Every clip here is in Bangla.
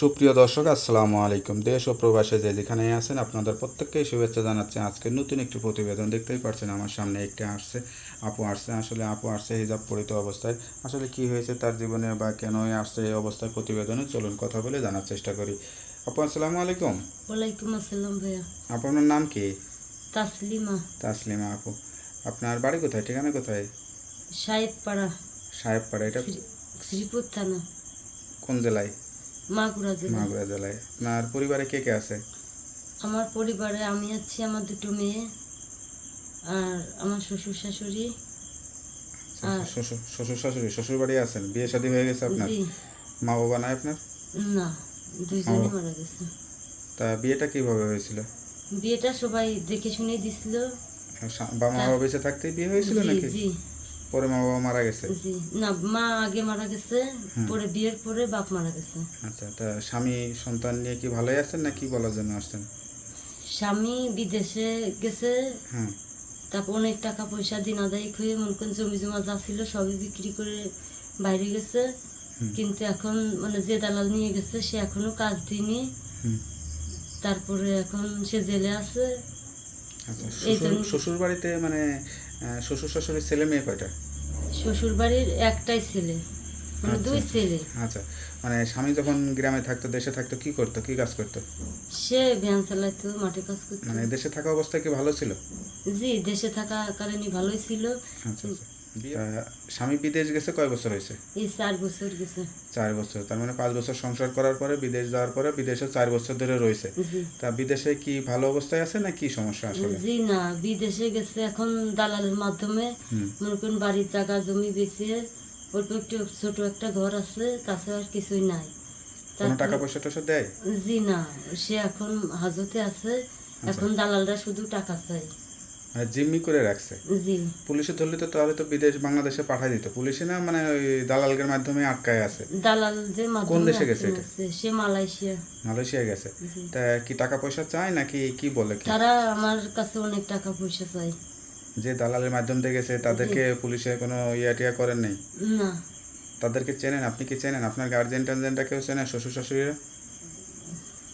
সুপ্রিয় দর্শক আসসালামু আলাইকুম। দেশ ও প্রবাসে যে যেখানে আছেন আপনাদের প্রত্যেককেই শুভেচ্ছা জানাচ্ছি। আজকে নতুন একটি প্রতিবেদন দেখতেই পাচ্ছেন আমার সামনে একটি আসছে। আপু আসছে আসলে আপু আসছে হিজাব পরিত অবস্থায়। আসলে কি হয়েছে তার জীবনে বা কেনই আসছে এই অবস্থায় প্রতিবেদনে চলুন কথা বলে জানার চেষ্টা করি। আপু আসসালামু আলাইকুম। ওয়ালাইকুম আসসালাম ভাইয়া। আপু আপনার নাম কি? তাসলিমা। তাসলিমা আপু। আপনার বাড়ি কোথায় ঠিকানা কোথায়? সাহেবপাড়া। সাহেবপাড়া এটা শ্রী- শ্রীপুর থানা। কোন জেলায়? মাগুরা জেলা মাগুরা জেলায়। আপনার পরিবারে কে কে আছে? আমার পরিবারে আমি আছি আমার দুটো মেয়ে আর আমার শ্বশুর শাশুড়ি আর শ্বশুর শাশুড়ি শ্বশুর বাড়ি আছেন? বিয়ে শাদী হয়ে গেছে আপনার? জি। মা বাবা নাই আপনার? না দুইজনই মারা গেছে। তা বিয়েটা কীভাবে হয়েছিল? বিয়েটা সবাই দেখে শুনে দিছিল। সা- বা মা বাবা বেঁচে থাকতেই বিয়ে হয়েছিল নাকি? জি। পরে মা বাবা মারা গেছে? জি। না মা আগে মারা গেছে পরে বিয়ের পরে বাপ মারা গেছে। আচ্ছা তা স্বামী সন্তান নিয়ে কি ভালোই আছেন না কি বলার জন্য আসছেন? স্বামী বিদেশে গেছে। হ্যাঁ তারপর অনেক টাকা পয়সা দিন আদায় হয়ে মনে করেন জমি জমা যা ছিল সবই বিক্রি করে বাইরে গেছে। কিন্তু এখন মানে যে দালাল নিয়ে গেছে সে এখনও কাজ হুম। তারপরে এখন সে জেলে আছে। আচ্ছা শ্বশুর বাড়িতে মানে শ্বশুর শাশুড়ির ছেলে মেয়ে কয়টা? শ্বশুর বাড়ির একটাই ছেলে মানে আচ্ছা। দুই ছেলে। আচ্ছা মানে স্বামী যখন গ্রামে থাকতো দেশে থাকতো কি করতো কি কাজ করতো? সে ভ্যান চালাইতো মাঠে কাজ করতো। মানে দেশে থাকা অবস্থায় কি ভালো ছিল? জি দেশে থাকা কারণে ভালোই ছিল। আচ্ছা আচ্ছা। স্বামী বিদেশ গেছে কয় বছর হয়েছে? চার বছর গেছে। চার বছর তার মানে পাঁচ বছর সংসার করার পরে বিদেশ যাওয়ার পরে বিদেশে চার বছর ধরে রয়েছে। তা বিদেশে কি ভালো অবস্থায় আছে না কি সমস্যা আসলে? জি না বিদেশে গেছে এখন দালালের মাধ্যমে। মনে করেন বাড়ির জায়গা জমি বেঁচে অল্প একটু ছোট একটা ঘর আছে তাছাড়া আর কিছুই নাই। কোনো টাকা পয়সা টয়সা দেয়? জি না সে এখন হাজতে আছে। আচ্ছা। এখন দালালরা শুধু টাকা চাই জিম্মি করে রাখছে। পুলিশে ধরলে তো তাহলে তো বিদেশ বাংলাদেশে পাঠাই দিত। পুলিশে না মানে ওই দালালদের মাধ্যমে আটকায় আছে। দালালদের মাধ্যমে দেশে গেছে এটা? সে মালয়েশিয়া। মালয়েশিয়া গেছে। তা কি টাকা পয়সা চায় নাকি কি বলে তারা আমার কাছে অনেক টাকা পয়সা চাই যে দালালের মাধ্যম দিয়ে গেছে তাদেরকে পুলিশে কোনো ইয়া টিয়া করেন নাই? না। তাদেরকে চেনেন? আপনি কি চেনেন? আপনার গার্জেন টার্জেনটা কেউ চেনেন শ্বশুর শাশুড়িরা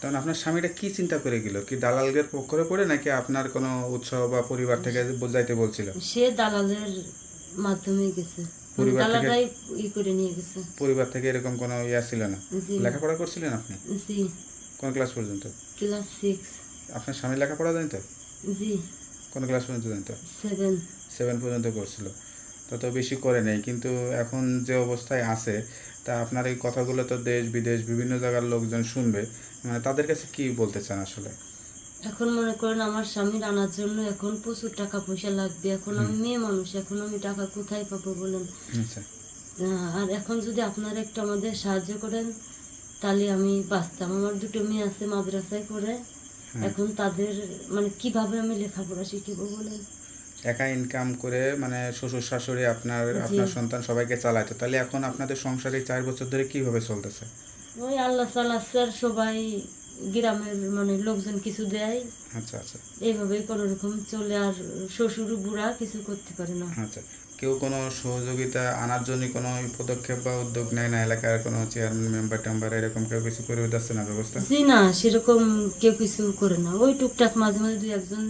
তখন আপনার স্বামীটা কি চিন্তা করে গেল? কি দালালদের পক্ষে পড়ে নাকি আপনার কোনো উৎসাহ বা পরিবার থেকে বোঝাইতে বলছিল? সে দালালের মাধ্যমে গেছে। মানে পরিবার থেকে- ই করে নিয়ে গেছে। পরিবার থেকে এরকম কোনো ইয়া ছিল না? লেখাপড়া করছিলেন আপনি? জি। কোন ক্লাস পর্যন্ত? Class six. আপনার স্বামী লেখাপড়া জানতো? জি। কোন ক্লাস পর্যন্ত জানতো? সেভেন। সেভেন পর্যন্ত করছিল। তত বেশি করে নেই। কিন্তু এখন যে অবস্থায় আছে তা আপনার এই কথাগুলো তো দেশ বিদেশ বিভিন্ন জায়গার লোকজন শুনবে। মানে তাদের কাছে কি বলতে চান আসলে? এখন মনে করেন আমার স্বামীর আনার জন্য এখন প্রচুর টাকা পয়সা লাগবে। এখন আমি মেয়ে মানুষ এখন আমি টাকা কোথায় পাবো বলেন? আচ্ছা। আর এখন যদি আপনারা একটু আমাদের সাহায্য করেন তাহলে আমি বাঁচতাম। আমার দুটো মেয়ে আছে মাদ্রাসায় করে হ্যাঁ। এখন তাদের মানে কীভাবে আমি লেখাপড়া শিখিব বলেন? একা ইনকাম করে মানে শ্বশুর শাশুড়ি আপনার আপনার সন্তান সবাইকে চালাইতো। তাহলে এখন আপনাদের সংসারে চার বছর ধরে কীভাবে চলতেছে? ওই আল্লাহ চালাচ্ছে আর সবাই গ্রামের মানে লোকজন কিছু দেয়। আচ্ছা আচ্ছা। এইভাবেই কোনো রকম চলে আর শ্বশুর বুড়া কিছু করতে পারে না। আচ্ছা কেউ কোনো সহযোগিতা আনার জন্য কোনো পদক্ষেপ বা উদ্যোগ নেয় না? এলাকার কোনো চেয়ারম্যান মেম্বার টেম্বার এরকম কেউ কিছু করে দিচ্ছে না ব্যবস্থা? জি না সেরকম কেউ কিছু করে না। ওই টুকটাক মাঝে মাঝে দুই একজন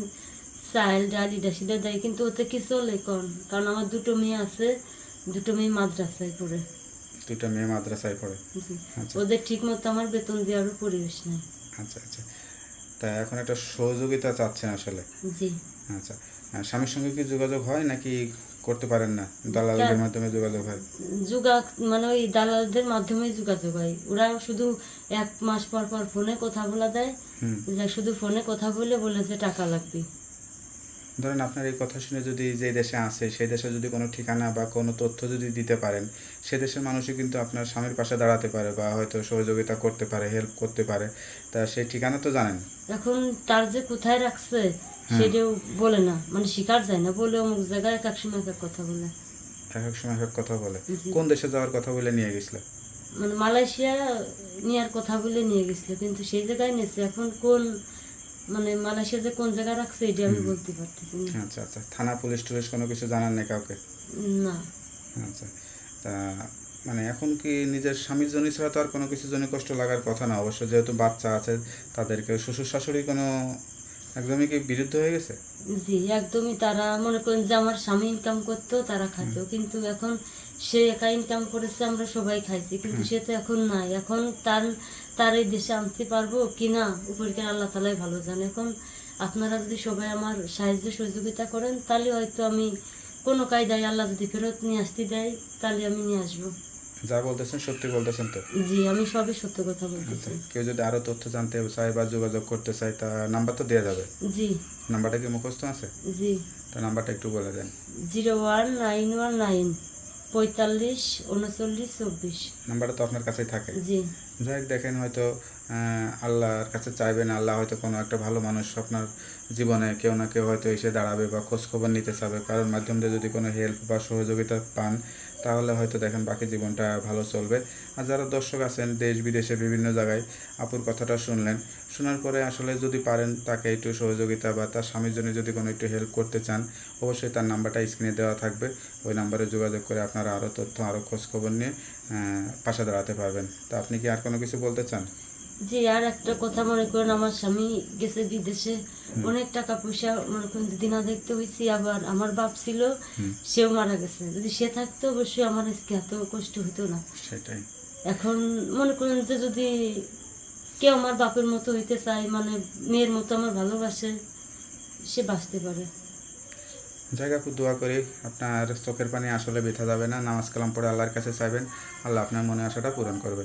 ইডা সিডা দেয় কিন্তু ওতে কি চলে কন কারণ আমার দুটো মেয়ে আছে দুটো মেয়ে মাদ্রাসায় পড়ে। দুটা মেয়ে মাদ্রাসায় পড়ে? আচ্ছা। ওদের ঠিক মতো আমার বেতন দেওয়ারও পরিবেশ নেই। আচ্ছা আচ্ছা। তা এখন একটা সহযোগিতা চাচ্ছেন আসলে? জি। আচ্ছা। স্বামীর সঙ্গে কি যোগাযোগ হয় নাকি করতে পারেন না? দালালদের মাধ্যমে যোগাযোগ হয়? যোগা মানে ওই দালালদের মাধ্যমে যোগাযোগ হয়। ওরা শুধু এক মাস পর পর ফোনে কথা বলা দেয়। শুধু ফোনে কথা বলে বলে যে টাকা লাগবে। ধরেন আপনার এই কথা শুনে যদি যে দেশে আছে সেই দেশে যদি কোনো ঠিকানা বা কোনো তথ্য যদি দিতে পারেন সে দেশের মানুষই কিন্তু আপনার স্বামীর পাশে দাঁড়াতে পারে বা হয়তো সহযোগিতা করতে পারে হেল্প করতে পারে। তা সেই ঠিকানা তো জানেন। এখন তার যে কোথায় রাখছে সেটাও বলে না। মানে শিকার যায় না বলে অমুক জায়গায় এক এক সময় এক এক কথা বলে। এক এক সময় এক এক কথা বলে। কোন দেশে যাওয়ার কথা বলে নিয়ে গেছিল? মানে মালয়েশিয়া নেওয়ার কথা বলে নিয়ে গেছিল কিন্তু সেই জায়গায় নিয়েছে। এখন কোন মানে মালয়েশিয়া যে কোন জায়গায় রাখছে এটা আমি বলতে পারতেছি না। আচ্ছা আচ্ছা। থানা পুলিশ টুলিশ কোনো কিছু জানান কাউকে? না। আচ্ছা। তা মানে এখন কি নিজের স্বামীর জন্য ছাড়া তো আর কোনো কিছুর জন্য কষ্ট লাগার কথা না? অবশ্য যেহেতু বাচ্চা আছে তাদেরকে শ্বশুর শাশুড়ি কোনো একদমই কি বিরুদ্ধ হয়ে গেছে? জি একদমই তারা মনে করেন যে আমার স্বামী ইনকাম করতো তারা খাতো কিন্তু এখন সে একা ইনকাম করেছে আমরা সবাই খাইছি। কিন্তু সে তো এখন নাই। এখন তার তার এই দেশে আনতে পারব কি না উপরকে আল্লাহ তালাই ভালো জানে। এখন আপনারা যদি সবাই আমার সাহায্য সহযোগিতা করেন তাহলে হয়তো আমি কোনো কায়দায় আল্লাহ যদি ফেরত নিয়ে আসতে দেয় তাহলে আমি নিয়ে আসব। যা বলতেছেন সত্যি বলতেছেন তো? জি আমি সবই সত্য কথা আচ্ছা বলতেছি কেউ যদি আরও তথ্য জানতে চায় বা যোগাযোগ করতে চায় তা নাম্বার তো দেওয়া যাবে। জি। নাম্বারটা কি মুখস্থ আছে? জি। তা নাম্বারটা একটু বলে দেন। Zero one nine one nine. পঁয়তাল্লিশ উনচল্লিশ চব্বিশ। নাম্বারটা তো আপনার কাছেই থাকে। জি। যাই দেখেন হয়তো আহ, আল্লাহর কাছে চাইবেন আল্লাহ হয়তো কোনো একটা ভালো মানুষ আপনার জীবনে কেউ না কেউ হয়তো এসে দাঁড়াবে বা খোঁজখবর নিতে চাবে। কারোর মাধ্যম দিয়ে যদি কোনো হেল্প বা সহযোগিতা পান তাহলে হয়তো দেখেন বাকি জীবনটা ভালো চলবে। আর যারা দর্শক আছেন দেশ, বিদেশে, বিভিন্ন জায়গায় আপুর কথাটা শুনলেন, শোনার পরে আসলে যদি পারেন তাকে একটু সহযোগিতা বা তার স্বামীর জন্য যদি কোনো একটু হেল্প করতে চান, অবশ্যই তার নাম্বারটা স্ক্রিনে দেওয়া থাকবে। ওই নাম্বারে যোগাযোগ করে আপনারা আরও তথ্য আরও খোঁজখবর নিয়ে পাশে দাঁড়াতে পারবেন। তা আপনি কি আর কোনো কিছু বলতে চান? জি আর একটা কথা মনে করেন আমার স্বামী গেছে বিদেশে অনেক টাকা পয়সা মনে করেন যদি না দেখতে হয়েছি আবার আমার বাপ ছিল সেও মারা গেছে। যদি সে থাকতো অবশ্যই আমার আজকে এত কষ্ট হতো না। সেটাই। এখন মনে করেন যে যদি কেউ আমার বাপের মতো হইতে চায় মানে মেয়ের মতো আমার ভালোবাসে সে বাঁচতে পারে। জায়গা খুব দোয়া করি আপনার চোখের পানি আসলে বেথা যাবে না। নামাজ কালাম পড়ে আল্লাহর কাছে চাইবেন আল্লাহ আপনার মনে আশাটা পূরণ করবে।